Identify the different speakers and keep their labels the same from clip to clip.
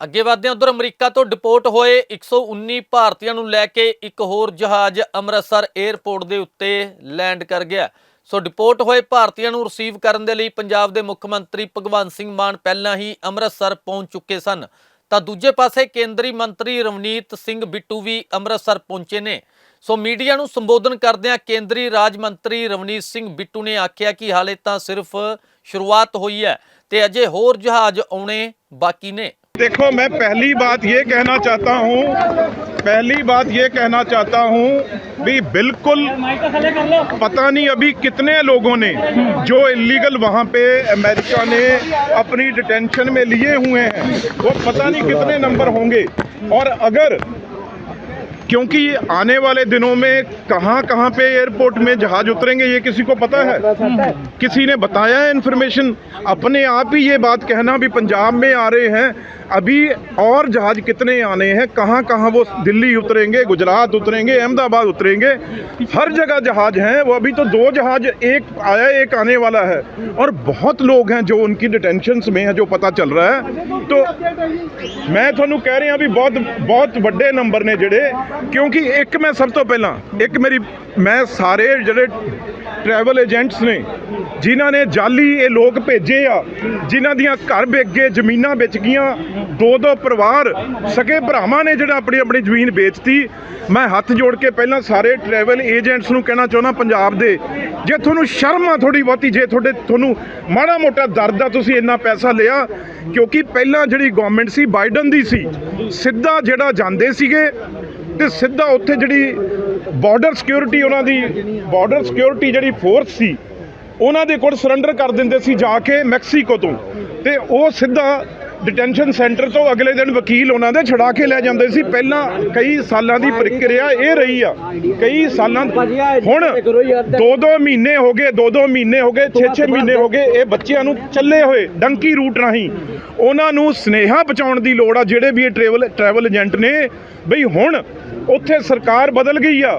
Speaker 1: ਅੱਗੇ ਵਧਦੇ ਹਾਂ, ਉਧਰ ਅਮਰੀਕਾ ਤੋਂ ਡਿਪੋਰਟ ਹੋਏ 119 ਭਾਰਤੀਆਂ ਨੂੰ ਲੈ ਕੇ ਇੱਕ ਹੋਰ ਜਹਾਜ਼ ਅੰਮ੍ਰਿਤਸਰ 에ਅਰਪੋਰਟ ਦੇ ਉੱਤੇ ਲੈਂਡ ਕਰ ਗਿਆ। ਸੋ ਡਿਪੋਰਟ ਹੋਏ ਭਾਰਤੀਆਂ ਨੂੰ ਰਿਸੀਵ ਕਰਨ ਦੇ ਲਈ ਪੰਜਾਬ ਦੇ ਮੁੱਖ ਮੰਤਰੀ ਭਗਵੰਤ ਸਿੰਘ ਮਾਨ ਪਹਿਲਾਂ ਹੀ ਅੰਮ੍ਰਿਤਸਰ ਪਹੁੰਚ ਚੁੱਕੇ ਸਨ। ਤਾਂ ਦੂਜੇ ਪਾਸੇ ਕੇਂਦਰੀ ਮੰਤਰੀ ਰਵਨੀਤ ਸਿੰਘ ਬਿੱਟੂ ਵੀ ਅੰਮ੍ਰਿਤਸਰ ਪਹੁੰਚੇ ਨੇ। ਸੋ ਮੀਡੀਆ ਨੂੰ ਸੰਬੋਧਨ ਕਰਦਿਆਂ ਕੇਂਦਰੀ ਰਾਜ ਮੰਤਰੀ ਰਵਨੀਤ ਸਿੰਘ ਬਿੱਟੂ ਨੇ ਆਖਿਆ ਕਿ ਹਾਲੇ ਤਾਂ ਸਿਰਫ ਸ਼ੁਰੂਆਤ ਹੋਈ ਹੈ ਤੇ ਅਜੇ ਹੋਰ ਜਹਾਜ਼ ਆਉਣੇ ਬਾਕੀ ਨੇ।
Speaker 2: देखो, मैं पहली बात ये कहना चाहता हूँ, पहली बात ये कहना चाहता हूँ भी बिल्कुल पता नहीं अभी कितने लोगों ने जो इलीगल वहाँ पे अमेरिका ने अपनी डिटेंशन में लिए हुए हैं, वो पता नहीं कितने नंबर होंगे। और अगर, क्योंकि आने वाले दिनों में कहाँ कहाँ पे एयरपोर्ट में जहाज उतरेंगे ये किसी को पता है किसी ने बताया है इन्फॉर्मेशन अपने आप ही ये बात कहना भी पंजाब में आ रहे हैं अभी और जहाज कितने आने हैं कहाँ कहाँ वो दिल्ली उतरेंगे गुजरात उतरेंगे अहमदाबाद उतरेंगे हर जगह जहाज हैं वो अभी तो दो जहाज एक आया एक आने वाला है और बहुत लोग हैं जो उनकी डिटेंशन में है जो पता चल रहा है तो ਮੈਂ ਤੁਹਾਨੂੰ ਕਹਿ ਰਿਹਾ ਵੀ ਬਹੁਤ ਬਹੁਤ ਵੱਡੇ ਨੰਬਰ ਨੇ ਜਿਹੜੇ ਕਿਉਂਕਿ ਇੱਕ ਮੈਂ ਸਭ ਤੋਂ ਪਹਿਲਾਂ ਇੱਕ ਮੇਰੀ ਮੈਂ ਸਾਰੇ ਜਿਹੜੇ ਟਰੈਵਲ ਏਜੰਟਸ ਨੇ, ਜਿਨ੍ਹਾਂ ਨੇ ਜਾਲੀ ਇਹ ਲੋਕ ਭੇਜੇ ਆ, ਜਿਨ੍ਹਾਂ ਦੀਆਂ ਘਰ ਵਿਕ ਗਏ ਜ਼ਮੀਨਾਂ ਵੇਚ ਗਈਆਂ ਦੋ ਦੋ ਪਰਿਵਾਰ, ਸਕੇ ਭਰਾਵਾਂ ਨੇ ਜਿਹੜਾ ਆਪਣੀ ਆਪਣੀ ਜ਼ਮੀਨ ਵੇਚਤੀ। ਮੈਂ ਹੱਥ ਜੋੜ ਕੇ ਪਹਿਲਾਂ ਸਾਰੇ ਟਰੈਵਲ ਏਜੰਟਸ ਨੂੰ ਕਹਿਣਾ ਚਾਹੁੰਦਾ ਪੰਜਾਬ ਦੇ, ਜੇ ਤੁਹਾਨੂੰ ਸ਼ਰਮ ਆ ਥੋੜੀ ਬਹੁਤੀ, ਜੇ ਤੁਹਾਡੇ, ਤੁਹਾਨੂੰ ਮਾੜਾ ਮੋਟਾ ਦਰਦ ਆ, ਤੁਸੀਂ ਇੰਨਾ ਪੈਸਾ ਲਿਆ, ਕਿਉਂਕਿ ਪਹਿਲਾਂ ਜਿਹੜੀ ਗਵਰਨਮੈਂਟ ਸੀ ਬਾਈਡਨ ਦੀ ਸੀ, ਸਿੱਧਾ ਜਿਹੜਾ ਜਾਂਦੇ ਸੀਗੇ, ਤੇ ਸਿੱਧਾ ਉੱਥੇ ਜਿਹੜੀ ਬਾਰਡਰ ਸਿਕਿਉਰਿਟੀ ਉਹਨਾਂ ਦੀ ਬਾਰਡਰ ਸਿਕਿਉਰਿਟੀ ਜਿਹੜੀ ਫੋਰਸ ਸੀ, ਉਹਨਾਂ ਦੇ ਕੋਲ ਸਰੈਂਡਰ ਕਰ ਦਿੰਦੇ ਸੀ ਜਾ ਕੇ ਮੈਕਸੀਕੋ ਤੋਂ। ਤੇ ਉਹ ਸਿੱਧਾ ਡਿਟੈਂਸ਼ਨ ਸੈਂਟਰ ਤੋਂ ਅਗਲੇ ਦਿਨ ਵਕੀਲ ਉਹਨਾਂ ਦੇ ਛੁਡਾ ਕੇ ਲੈ ਜਾਂਦੇ ਸੀ। ਪਹਿਲਾਂ ਕਈ ਸਾਲਾਂ ਦੀ ਪ੍ਰਕਿਰਿਆ ਇਹ ਰਹੀ ਆ। ਕਈ ਸਾਲਾਂ ਹੁਣ ਦੋ ਦੋ ਮਹੀਨੇ ਹੋ ਗਏ ਦੋ ਦੋ ਮਹੀਨੇ ਹੋ ਗਏ 6-6 ਮਹੀਨੇ ਹੋ ਗਏ, ਇਹ ਬੱਚਿਆਂ ਨੂੰ ਚੱਲੇ ਹੋਏ ਡੰਕੀ ਰੂਟ ਰਾਹੀਂ। ਉਹਨਾਂ ਨੂੰ ਸਨੇਹਾ ਪਹੁੰਚਾਉਣ ਦੀ ਲੋੜ ਆ, ਜਿਹੜੇ ਵੀ ਇਹ ਟਰੈਵਲ ਟਰੈਵਲ ਏਜੰਟ ਨੇ। ਬਈ ਹੁਣ ਉੱਥੇ ਸਰਕਾਰ ਬਦਲ ਗਈ ਆ।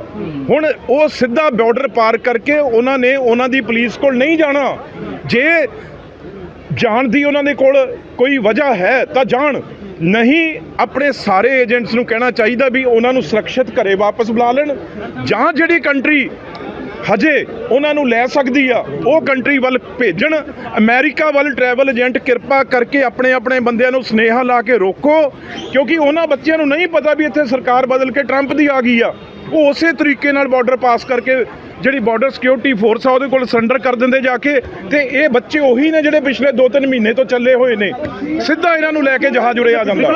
Speaker 2: ਹੁਣ ਉਹ ਸਿੱਧਾ ਬਾਰਡਰ ਪਾਰ ਕਰਕੇ ਉਹਨਾਂ ਨੇ ਉਹਨਾਂ ਦੀ ਪੁਲਿਸ ਕੋਲ ਨਹੀਂ ਜਾਣਾ। ਜੇ ਜਾਣ ਦੀ ਉਹਨਾਂ ਦੇ ਕੋਲ ਕੋਈ ਵਜ੍ਹਾ ਹੈ ਤਾਂ ਜਾਣ। ਨਹੀਂ, ਆਪਣੇ ਸਾਰੇ ਏਜੰਟਸ ਨੂੰ ਕਹਿਣਾ ਚਾਹੀਦਾ ਵੀ ਉਹਨਾਂ ਨੂੰ ਸੁਰੱਖਿਅਤ ਘਰੇ ਵਾਪਸ ਬੁਲਾ ਲੈਣ। ਜਾਂ ਜਿਹੜੀ ਕੰਟਰੀ ਹਜੇ ਉਹਨਾਂ ਨੂੰ ਲੈ ਸਕਦੀ ਆ, ਉਹ ਕੰਟਰੀ ਵੱਲ ਭੇਜਣ। ਅਮਰੀਕਾ ਵੱਲ ਟਰੈਵਲ ਏਜੰਟ ਕਿਰਪਾ ਕਰਕੇ ਆਪਣੇ ਆਪਣੇ ਬੰਦਿਆਂ ਨੂੰ ਸਨੇਹਾ ਲਾ ਕੇ ਰੋਕੋ, ਕਿਉਂਕਿ ਉਹਨਾਂ ਬੱਚਿਆਂ ਨੂੰ ਨਹੀਂ ਪਤਾ ਵੀ ਇੱਥੇ ਸਰਕਾਰ ਬਦਲ ਕੇ ਟਰੰਪ ਦੀ ਆ ਗਈ ਆ। ਉਹ ਉਸੇ ਤਰੀਕੇ ਨਾਲ ਬਾਰਡਰ ਪਾਸ ਕਰਕੇ ਜਿਹੜੀ ਬਾਰਡਰ ਸਿਕਿਉਰਿਟੀ ਫੋਰਸ ਆ, ਉਹਦੇ ਕੋਲ ਸਰੈਂਡਰ ਕਰ ਦਿੰਦੇ ਜਾ ਕੇ। ਤੇ ਇਹ ਬੱਚੇ ਉਹੀ ਨੇ ਜਿਹੜੇ ਪਿਛਲੇ 2-3 ਮਹੀਨੇ ਤੋਂ ਚੱਲੇ ਹੋਏ ਨੇ। ਸਿੱਧਾ ਇਹਨਾਂ ਨੂੰ ਲੈ ਕੇ ਜਹਾਜ਼ ਉਰੇ ਆ ਜਾਂਦਾ।